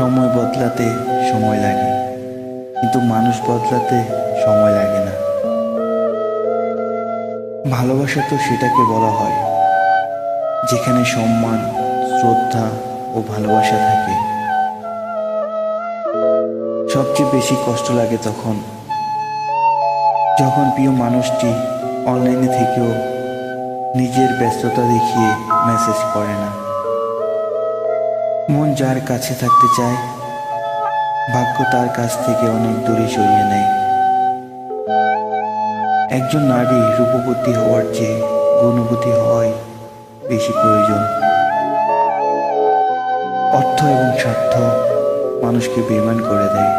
সময় বদলাতে সময় লাগে। কিন্তু মানুষ বদলাতে সময় লাগে না। ভালোবাসা তো সেটাকে বলা হয়, যেখানে সম্মান, শ্রদ্ধা ও ভালোবাসা থাকে। সবচেয়ে বেশি কষ্ট লাগে তখন, যখন প্রিয় মানুষটি অনলাইনে থেকেও নিজের ব্যস্ততা দেখিয়ে মেসেজ করে না। মন যার কাছে থাকতে চায়, ভাগ্য তার কাছ থেকে অনেক দূরে সরিয়ে নেয়। একজন নারী রূপবতী হওয়ার চেয়ে গুণবতী হওয়াই বেশি প্রয়োজন। অর্থ এবং স্বার্থ মানুষকে বেমান করে দেয়।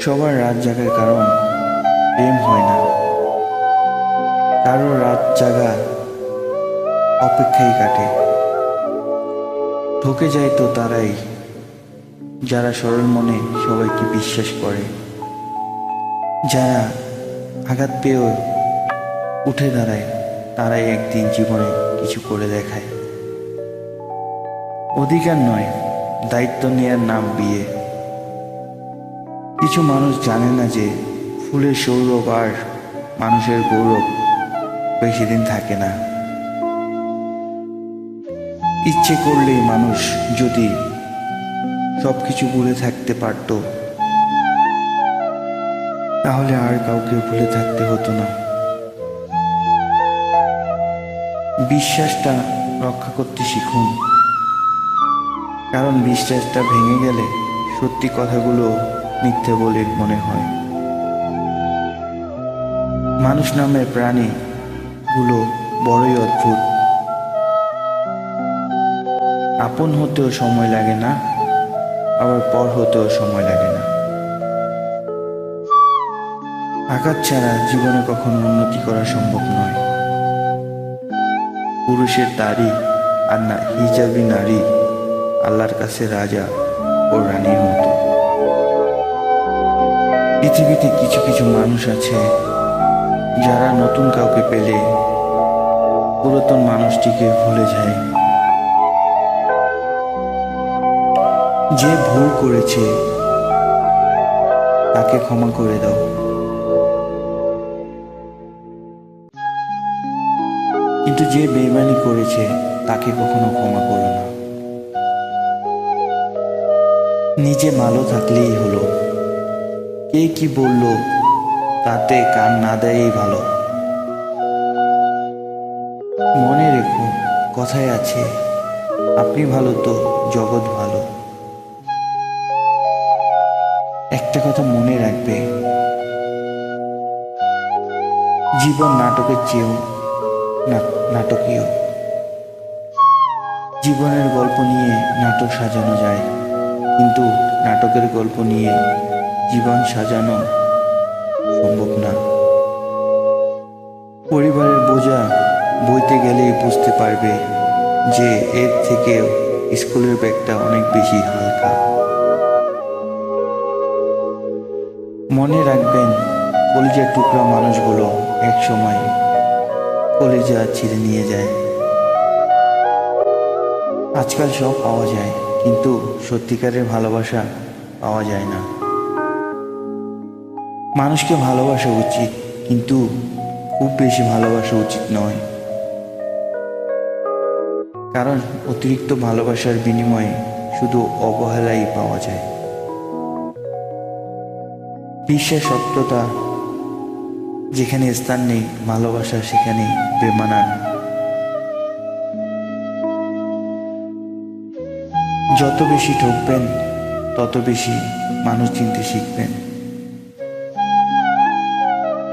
সবার রাত জাগার কারণ প্রেম হয় না। কারও রাত জাগা অপেক্ষায় কাটে। ঠকে যায় তো তারাই, যারা সরল মনে সবাইকে বিশ্বাস করে। যারা আঘাত পেয়েও উঠে দাঁড়ায়, তারাই একদিন জীবনে কিছু করে দেখায়। অধিকার নয়, দায়িত্ব নেয়ার নাম বিয়ে। কিছু মানুষ জানে না যে ফুলের সৌরভ আর মানুষের গৌরব বেশি দিন থাকে না। ইচ্ছে করলেই মানুষ যদি সব কিছু ভুলে থাকতে পারত, তাহলে আর কাউকে ভুলে থাকতে হতো না। বিশ্বাসটা রক্ষা করতে শিখুন। কারণ বিশ্বাসটা ভেঙে গেলে সত্যি কথাগুলো মিথ্যে বলে মনে হয়। মানুষ নামের প্রাণীগুলো বড়ই অদ্ভুত। আপন হতেও সময় লাগে না, আবার পর হতেও সময় লাগে না। আঘাত ছাড়া জীবনে কখনো উন্নতি করা সম্ভব নয়। পুরুষের দাড়ি আর না, হিজাবি নারী আল্লাহর কাছে রাজা ও রানীর মতো। পৃথিবীতে কিছু কিছু মানুষ আছে যারা নতুন কাউকে পেলে পুরাতন মানুষটিকে ভুলে যায়। যে ভুল করেছে, তাকে ক্ষমা করে দাও। কিন্তু যে বেইমানি করেছে, তাকে কখনো ক্ষমা করো না। নিজে ভালো থাকলেই হলো। কে কি বলল, তাতে কান না দেয়ই ভালো। মনে রেখো, কথায় আছে, আপনি ভালো তো, জগৎ ভালো। একটা কথা মনে রাখবে। জীবন নাটকের চেয়েও নাটকীয়। জীবনের গল্প নিয়ে নাটক সাজানো যায়, কিন্তু নাটকের গল্প নিয়ে জীবন সাজানো সম্ভব না। পরিবারের বোঝা বইতে গেলেই বুঝতে পারবে যে এর থেকে স্কুলের ব্যাগটা অনেক বেশি হালকা। মনে রাখবেন, কলিজার টুকরা মানুষগুলো এক সময় কলিজা ছিঁড়ে নিয়ে যায়। আজকাল সব পাওয়া যায়, কিন্তু সত্যিকারের ভালোবাসা পাওয়া যায় না। মানুষকে ভালোবাসা উচিত, কিন্তু খুব বেশি ভালোবাসা উচিত নয়। কারণ অতিরিক্ত ভালোবাসার বিনিময়ে শুধু অবহেলাই পাওয়া যায়। সত্যতা যেখানে স্থান নেই, ভালোবাসা সেখানে বেমানান যত বেশি ঠকবেন, তত বেশি মানুষ চিনতে শিখবেন।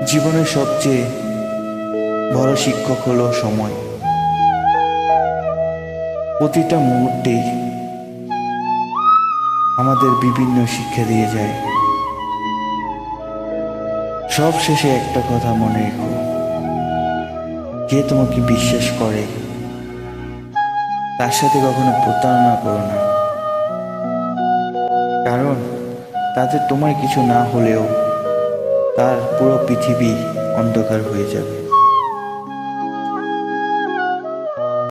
জীবনের সবচেয়ে বড় শিক্ষক হলো সময়। প্রতিটা মুহূর্তেই আমাদের বিভিন্ন শিক্ষা দিয়ে যায়। সব শেষে একটা কথা মনে রেখো। যে তোমাকে বিশ্বাস করে? তার সাথে কখনো প্রতারণা করো না। কারণ তাতে তোমার কিছু না হলেও তার পুরো পৃথিবী অন্ধকার হয়ে যাবে।